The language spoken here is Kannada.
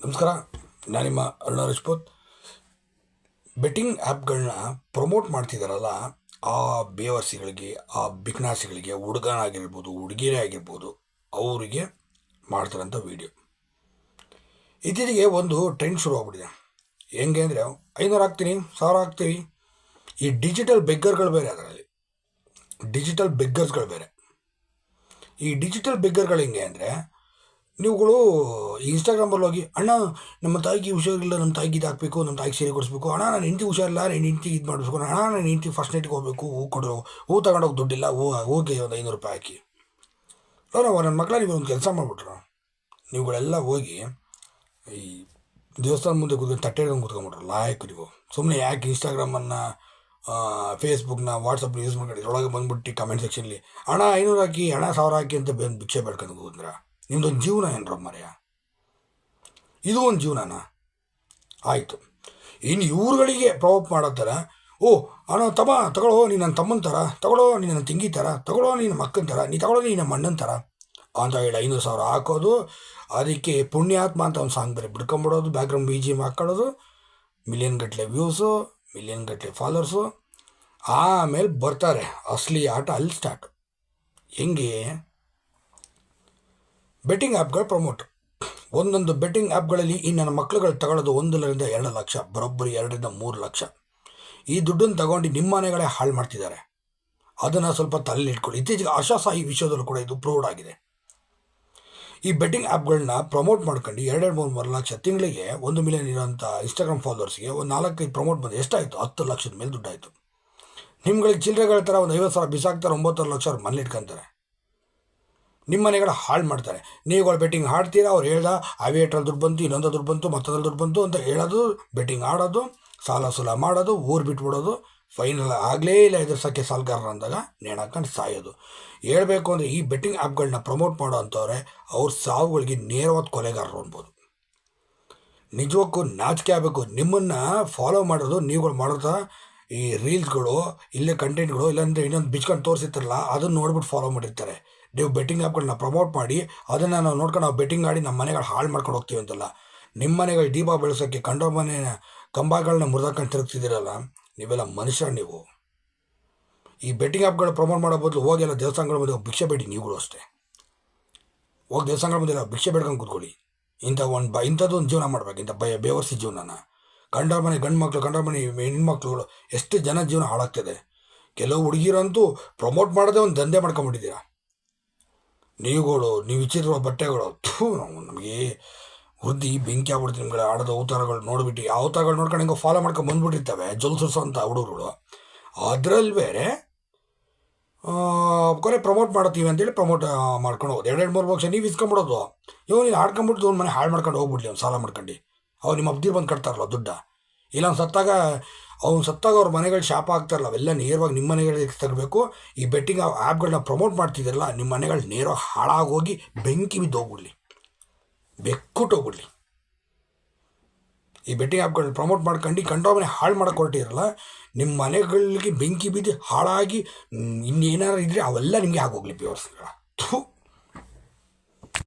ನಮಸ್ಕಾರ, ನಾನು ನಿಮ್ಮ ಅರುಣ ರಜಪೂತ್. ಬೆಟ್ಟಿಂಗ್ ಆ್ಯಪ್ಗಳನ್ನ ಪ್ರಮೋಟ್ ಮಾಡ್ತಿದ್ದಾರಲ್ಲ ಆ ಬೇವರ್ಸಿಗಳಿಗೆ, ಆ ಬಿಕ್ನಾಸಿಗಳಿಗೆ ಹುಡುಗನಾಗಿರ್ಬೋದು ಹುಡುಗಿರೇ ಆಗಿರ್ಬೋದು, ಅವರಿಗೆ ಮಾಡ್ತಾರಂಥ ವೀಡಿಯೋ ಇತ್ತೀಚೆಗೆ ಒಂದು ಟ್ರೆಂಡ್ ಶುರು ಆಗ್ಬಿಟ್ಟಿದೆ. ಹೆಂಗೆ ಅಂದರೆ, ಐನೂರು ಹಾಕ್ತೀನಿ, ಸಾವಿರ ಹಾಕ್ತೀವಿ ಈ ಡಿಜಿಟಲ್ ಬೆಗ್ಗರ್ಗಳು ಬೇರೆ ಅದರಲ್ಲಿ. ಡಿಜಿಟಲ್ ಬೆಗ್ಗರ್ಸ್ಗಳು ಬೇರೆ. ಈ ಡಿಜಿಟಲ್ ಬೆಗ್ಗರ್ಗಳು ಹೆಂಗೆ ಅಂದರೆ ನೀವುಗಳು ಇನ್ಸ್ಟಾಗ್ರಾಮಲ್ಲಿ ಹೋಗಿ, ಅಣ್ಣ, ನಮ್ಮ ತಾಯಿಗೆ ಹುಷಾರಿಲ್ಲ, ನಮ್ಮ ತಾಯಿಗೆ ಇದು ಹಾಕಬೇಕು ನಮ್ಮ ತಾಯಿಗೆ ಸೀರೆ ಕೊಡಿಸ್ಬೇಕು, ಅಣ್ಣ ನಾನು ಹೆಂಡತಿ ಹುಷಾರಿಲ್ಲ, ನನ್ನ ಹೆಂಡತಿ ಇದು ಮಾಡಬೇಕು, ಅಣ್ಣ ನಾನು ಹೆಂಡತಿ ಫಸ್ಟ್ ನೈಟ್ಗೆ ಹೋಗ್ಬೇಕು, ಹೂ ಕೊಡು, ಹೂ ತಗೊಂಡೋಗಿ ದುಡ್ಡಿಲ್ಲ, ಹೂ, ಹೋಗಿ ಒಂದು ಐನೂರು ರೂಪಾಯಿ ಹಾಕಿ. ನಾವು ನನ್ನ ಮಕ್ಕಳ ನೀವು ಒಂದು ಕೆಲಸ ಮಾಡಿಬಿಟ್ರು. ನೀವುಗಳೆಲ್ಲ ಹೋಗಿ, ಈ ದೇವಸ್ಥಾನ ಮುಂದೆ ಕೂತ್ಕೊಂಡು ತಟ್ಟೆ ಹಿಡ್ಕೊಂಡು ಕೂತ್ಕೊಂಡ್ಬಿಟ್ರು, ಲಾಯಕ್ ನೀವು. ಸುಮ್ಮನೆ ಯಾಕೆ ಇನ್ಸ್ಟಾಗ್ರಾಮನ್ನು ಫೇಸ್ಬುಕ್ನ ವಾಟ್ಸಪ್ನ ಯೂಸ್ ಮಾಡ್ಕೊಂಡು ಒಳಗೆ ಬಂದ್ಬಿಟ್ಟು ಕಮೆಂಟ್ ಸೆಕ್ಷನ್ಲಿ ಹಣ ಐನೂರು ಹಾಕಿ ಹಣ ಸಾವಿರ ಹಾಕಿ ಅಂತ ಬಂದು ಭಿಕ್ಷೆ ಬೇಡ್ಕೊಂಡು ಹೋದ್ರ? ನಿಮ್ದೊಂದು ಜೀವನ ಏನ್ರ ಮರೆಯ? ಇದು ಒಂದು ಜೀವನನ? ಆಯಿತು. ಇನ್ನು ಇವ್ರುಗಳಿಗೆ ಪ್ರವೋಪ್ ಮಾಡೋ ಥರ ಓ, ಅಣ್ಣ ತಮ್ಮ ತಗೊಳ್ಳೋ ನೀನು ನನ್ನ ತಮ್ಮನ ಥರ ತಗೊಳ್ಳೋ ನೀನು ನನ್ನ ತಂಗಿ ಥರ ತಗೊಳ್ಳೋ ನಿನ್ನ ಮಕ್ಕನ ಥರ ನೀ ತಗೊಳ್ಳೋ ನೀನು ನಮ್ಮ ಅಣ್ಣನ ಥರ ಅಂತ ಹೇಳಿ ಐನೂರು ಸಾವಿರ ಹಾಕೋದು, ಅದಕ್ಕೆ ಪುಣ್ಯಾತ್ಮ ಅಂತ ಒಂದು ಸಾಂಗ್ ಬೇರೆ ಬಿಡ್ಕೊಂಬಿಡೋದು ಬ್ಯಾಕ್ಗ್ರೌಂಡ್ ಬಿ ಜಿ ಎಂ ಹಾಕೊಳ್ಳೋದು ಮಿಲಿಯನ್ ಗಟ್ಟಲೆ ವ್ಯೂಸು ಮಿಲಿಯನ್ ಗಟ್ಟಲೆ ಫಾಲೋವರ್ಸು ಆಮೇಲೆ ಬರ್ತಾರೆ. ಅಸಲಿ ಆಟ ಅಲ್ಲಿ ಸ್ಟಾರ್ಟ್ ಹೆಂಗೆ? ಬೆಟ್ಟಿಂಗ್ ಆ್ಯಪ್ಗಳು ಪ್ರಮೋಟ್ ಒಂದೊಂದು ಬೆಟ್ಟಿಂಗ್ ಆ್ಯಪ್ಗಳಲ್ಲಿ ಈ ನನ್ನ ಮಕ್ಳುಗಳು ತಗೊಳ್ಳೋದು ಒಂದರಿಂದ ಎರಡು ಲಕ್ಷ, ಬರೋಬ್ಬರಿ ಎರಡರಿಂದ ಮೂರು ಲಕ್ಷ. ಈ ದುಡ್ಡನ್ನು ತಗೊಂಡು ನಿಮ್ಮ ಮನೆಗಳೇ ಹಾಳು ಮಾಡ್ತಿದ್ದಾರೆ. ಅದನ್ನು ಸ್ವಲ್ಪ ತಲೆಯಲ್ಲಿ ಇಟ್ಕೊಳ್ಳಿ ಇತ್ತೀಚೆಗೆ ಆಶಾಸಾಹಿ ವಿಷಯದಲ್ಲೂ ಕೂಡ ಇದು ಪ್ರೂವ್ಡ್ ಆಗಿದೆ. ಈ ಬೆಟ್ಟಿಂಗ್ ಆ್ಯಪ್ಗಳನ್ನ ಪ್ರಮೋಟ್ ಮಾಡ್ಕೊಂಡು ಎರಡೆರಡು ಮೂರು ಮೂರು ಲಕ್ಷ ತಿಂಗಳಿಗೆ ಒಂದು ಮಿಲಿಯನ್ ಇರೋಂಥ ಇನ್ಸ್ಟಾಗ್ರಾಮ್ ಫಾಲೋವರ್ಸ್ಗೆ ಒಂದು ನಾಲ್ಕೈದು ಪ್ರಮೋಟ್ ಬಂದು ಎಷ್ಟಾಯಿತು? ಹತ್ತು ಲಕ್ಷದ ಮೇಲೆ ದುಡ್ಡಾಯಿತು. ನಿಮ್ಗಳಿಗೆ ಚಿಲ್ಲರೆಗಳ ಥರ ಒಂದು ಐವತ್ತು ಸಾವಿರ ಬಿಸಾಕ್ತಾರೆ ಒಂಬತ್ತು ಲಕ್ಷ ಅವ್ರು ಮನೇಲಿ ಇಟ್ಕೊಂತಾರೆ. ನಿಮ್ಮ ಮನೆಗಳು ಹಾಳು ಮಾಡ್ತಾರೆ. ನೀವುಗಳು ಬೆಟ್ಟಿಂಗ್ ಆಡ್ತೀರಾ, ಅವ್ರು ಹೇಳ್ದ ಅವೇಟ್ರಲ್ಲಿ ದುಡ್ಡು ಬಂತು ಇನ್ನೊಂದು ದುಡ್ಡು ಬಂತು ಮತ್ತೊಂದು ದುಡ್ಡು ಬಂತು ಅಂತ ಹೇಳೋದು ಬೆಟ್ಟಿಂಗ್ ಆಡೋದು, ಸಾಲ ಸುಲ ಮಾಡೋದು, ಊರು ಬಿಟ್ಬಿಡೋದು ಫೈನಲ್ ಆಗಲೇ ಇಲ್ಲ ಎದುರ್ಸೋಕ್ಕೆ ಸಾಲಗಾರರು ಅಂದಾಗ ನೇಣಾಕೊಂಡು ಸಾಯೋದು. ಹೇಳಬೇಕು ಅಂದರೆ ಈ ಬೆಟ್ಟಿಂಗ್ ಆ್ಯಪ್ಗಳನ್ನ ಪ್ರಮೋಟ್ ಮಾಡೋ ಅಂಥವ್ರೆ ಅವ್ರ ಸಾವುಗಳಿಗೆ ನೇರವಾದ ಕೊಲೆಗಾರರು ಅನ್ಬೋದು. ನಿಜಕ್ಕೂ ನಾಚಿಕೆ ಆಗಬೇಕು. ನಿಮ್ಮನ್ನು ಫಾಲೋ ಮಾಡೋದು, ನೀವುಗಳು ಮಾಡೋದ ಈ ರೀಲ್ಸ್ಗಳು ಇಲ್ಲೇ ಕಂಟೆಂಟ್ಗಳು ಇಲ್ಲಾಂದರೆ ಇನ್ನೊಂದು ಬಿಚ್ಕೊಂಡು ತೋರಿಸಿರ್ತಾರಲ್ಲ, ಅದನ್ನು ನೋಡ್ಬಿಟ್ಟು ಫಾಲೋ ಮಾಡಿರ್ತಾರೆ. ನೀವು ಬೆಟ್ಟಿಂಗ್ ಆ್ಯಪ್ಗಳನ್ನ ಪ್ರಮೋಟ್ ಮಾಡಿ, ಅದನ್ನು ನಾವು ನೋಡ್ಕೊಂಡು ನಾವು ಬೆಟ್ಟಿಂಗ್ ಆಡಿ ನಮ್ಮ ಮನೆಗಳು ಹಾಳು ಮಾಡ್ಕೊಂಡು ಹೋಗ್ತೀವಿ ಅಂತಲ್ಲ. ನಿಮ್ಮ ಮನೆಗಳು ದೀಪ ಬೆಳೆಸೋಕ್ಕೆ ಕಂಡೋ ಮನೆ ಕಂಬಗಳನ್ನ ಮುರಿದಾಕೊಂಡು ತಿರುಗ್ತಿದ್ದೀರಲ್ಲ, ನೀವೆಲ್ಲ ಮನುಷ್ಯ ನೀವು. ಈ ಬೆಟ್ಟಿಂಗ್ ಆ್ಯಪ್ಗಳು ಪ್ರಮೋಟ್ ಮಾಡೋ ಬದಲು ಹೋಗಿ ಎಲ್ಲ ದೇವಸ್ಥಾನಗಳ ಮುಂದೆ ಭಿಕ್ಷೆ ಬೇಡಿ ನೀವುಗಳು ಅಷ್ಟೇ. ಹೋಗಿ ದೇವಸ್ಥಾನಗಳ ಮುಂದೆ ಭಿಕ್ಷೆ ಬೇಡ್ಕೊಂಡು ಕೂತ್ಕೊಳ್ಳಿ. ಇಂಥ ಒಂದು ಬ ಇಂಥದ್ದೊಂದು ಜೀವನ ಮಾಡ್ಬೇಕು, ಇಂಥ ಭಯ ಬೇವರ್ಸಿ ಜೀವನನ. ಗಂಡರ ಮನೆ ಗಂಡು ಮಕ್ಕಳು ಗಂಡರ ಮನೆ ಹೆಣ್ಮಕ್ಳುಗಳು ಎಷ್ಟು ಜನ ಜೀವನ ಹಾಳಾಗ್ತದೆ. ಕೆಲವು ಹುಡುಗಿರಂತೂ ಪ್ರಮೋಟ್ ಮಾಡೋದೇ ಒಂದು ದಂಧೆ ಮಾಡ್ಕೊಂಬಿಟ್ಟಿದ್ದೀರಾ. ನೀವುಗಳು ನೀವು ಇಚ್ಚಿರುವ ಬಟ್ಟೆಗಳು. ಥೂ ನಾವು ನಮಗೆ ಹುದ್ದಿ ಬೆಂಕಿ ಆಗ್ಬಿಡ್ತೀವಿ ನಿಮ್ಗೆ ಆಡೋದು ಅವತಾರಗಳು ನೋಡ್ಬಿಟ್ಟು ಆ ಅವತಾರಗಳು ನೋಡ್ಕೊಂಡು ಹೆಂಗೋ ಫಾಲೋ ಮಾಡ್ಕೊಂಡು ಬಂದ್ಬಿಟ್ಟಿರ್ತವೆ, ಜೊಲ್ಸೋ ಅಂತ ಹುಡುಗರುಗಳು ಅದ್ರಲ್ಲಿ ಬೇರೆ ಕೊನೆ ಪ್ರಮೋಟ್ ಮಾಡ್ತೀವಿ ಅಂತೇಳಿ ಪ್ರಮೋಟ್ ಮಾಡ್ಕೊಂಡು ಹೋಗೋದು. ಎರಡು ಮೂರು ಪಕ್ಷ ನೀವು ಇಸ್ಕೊಂಬಿಡೋದು. ಇವ್ ನೀನು ಆಡ್ಕೊಂಬಿಟ್ಟು ಒಂದು ಮನೆ ಹಾಳು ಮಾಡ್ಕೊಂಡು ಹೋಗ್ಬಿಡ್ಲಿ ಅವ್ನು ಸಾಲ ಮಾಡ್ಕೊಂಡು. ಅವ್ರು ನಿಮ್ಮ ಅಬ್ದಿ ಬಂದು ಕಟ್ತಾರಲ್ಲ ದುಡ್ಡ. ಇಲ್ಲ ಅವ್ನು ಸತ್ತಾಗ ಅವ್ನು ಸತ್ತಾಗ ಅವ್ರ ಮನೆಗಳು ಶಾಪ ಆಗ್ತಾರಲ್ಲ ಅವೆಲ್ಲ ನೇರವಾಗಿ ನಿಮ್ಮ ಮನೆಗಳಿಗೆ ತರಬೇಕು. ಈ ಬೆಟ್ಟಿಂಗ್ ಆ್ಯಪ್ಗಳನ್ನ ಪ್ರಮೋಟ್ ಮಾಡ್ತಿದ್ರಲ್ಲ ನಿಮ್ಮ ಮನೆಗಳು ನೇರವಾಗಿ ಹಾಳಾಗೋಗಿ ಬೆಂಕಿ ಬಿದ್ದು ಹೋಗ್ಬಿಡ್ಲಿ. ಈ ಬೆಟ್ಟಿಂಗ್ ಆ್ಯಪ್ಗಳನ್ನ ಪ್ರಮೋಟ್ ಮಾಡ್ಕೊಂಡು ಕಂಡೋ ಮನೆ ಹಾಳು ಹೊರಟಿರಲ್ಲ ನಿಮ್ಮ ಮನೆಗಳಿಗೆ ಬೆಂಕಿ ಬಿದ್ದು ಹಾಳಾಗಿ ಇನ್ನೇನಾರು ಇದ್ದರೆ ಅವೆಲ್ಲ ನಿಮಗೆ ಆಗೋಗ್ಲಿ ಪ್ಯೂರ್ಸ್ಗಳ ಥೂ.